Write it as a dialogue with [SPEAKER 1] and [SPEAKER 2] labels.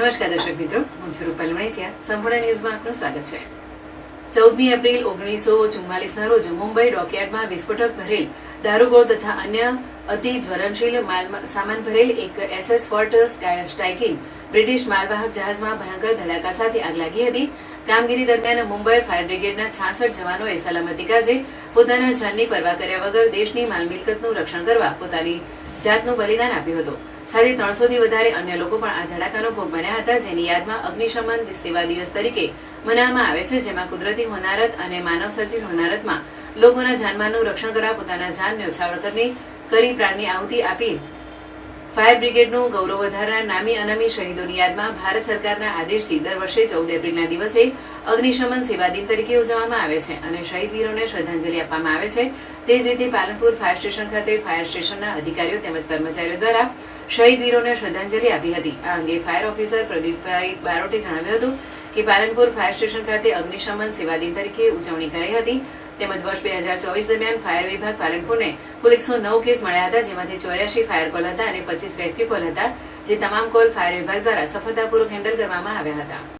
[SPEAKER 1] નમસ્કાર દર્શક મિત્રો, હું છું રૂપલ વણેચિયા સંપૂર્ણ ન્યૂઝમાં આપનું સ્વાગત છે. ચૌદમી એપ્રિલ ઓગણીસો ચુમ્માલીસના રોજ મુંબઈ ડોકયાર્ડમાં વિસ્ફોટક ભરેલ દારૂગોળ તથા અન્ય અતિ જ્વલનશીલ સામાન ભરેલ એક એસએસ ફોર્ટ સ્ટાઇકિંગ બ્રિટિશ માલવાહક જહાજમાં ભયંકર ધડાકા સાથે આગ લાગી હતી. કામગીરી દરમિયાન મુંબઈ ફાયર બ્રિગેડના છાસઠ જવાનોએ સલામતી કાજે પોતાના જાનની પરવા કર્યા વગર દેશની માલ મિલકતનું રક્ષણ કરવા પોતાની જાતનું બલિદાન આપ્યું હતું. સાથે ત્રણસોથી વધારે અન્ય લોકો પણ આ ધડાકાનો ભોગ બન્યા હતા, જેની યાદમાં અગ્નિશમન સેવા દિવસ તરીકે મનાવવામાં આવે છે, જેમાં કુદરતી હોનારત અને માનવસર્જિત હોનારતમાં લોકોના જાનમાનનું રક્ષણ કરવા પોતાના જાન ન્યોછાવર કરી પ્રાણની આહુતિ આપી ફાયર બ્રિગેડનું ગૌરવ વધારનાર નામી અનામી શહીદોની યાદમાં ભારત સરકારના આદેશથી દર વર્ષે ચૌદ એપ્રિલના દિવસે અગ્નિશમન સેવા દિન તરીકે ઉજવવામાં આવે છે અને શહીદ વીરોને શ્રદ્ધાંજલિ આપવામાં આવે છે. તે જ રીતે પાલનપુર ફાયર સ્ટેશન ખાતે ફાયર સ્ટેશનના અધિકારીઓ તેમજ કર્મચારીઓ દ્વારા શહીદ વીરોને શ્રદ્ધાંજલિ આપી હતી. આ અંગે ફાયર ઓફિસર પ્રદીપભાઈ બારોટે જણાવ્યું હતું કે પાલનપુર ફાયર સ્ટેશન ખાતે અગ્નિશમન સેવા દિન તરીકે ઉજવણી કરાઈ હતી. તેમજ વર્ષ બે હજાર ચોવીસ દરમિયાન ફાયર વિભાગ પાલનપુરને કુલ એકસો નવ કેસ મળ્યા હતા, જેમાંથી ચોર્યાસી ફાયર કોલ હતા અને પચીસ રેસ્ક્યુ કોલ હતા, જે તમામ કોલ ફાયર વિભાગ દ્વારા સફળતાપૂર્વક હેન્ડલ કરવામાં આવ્યા હતા.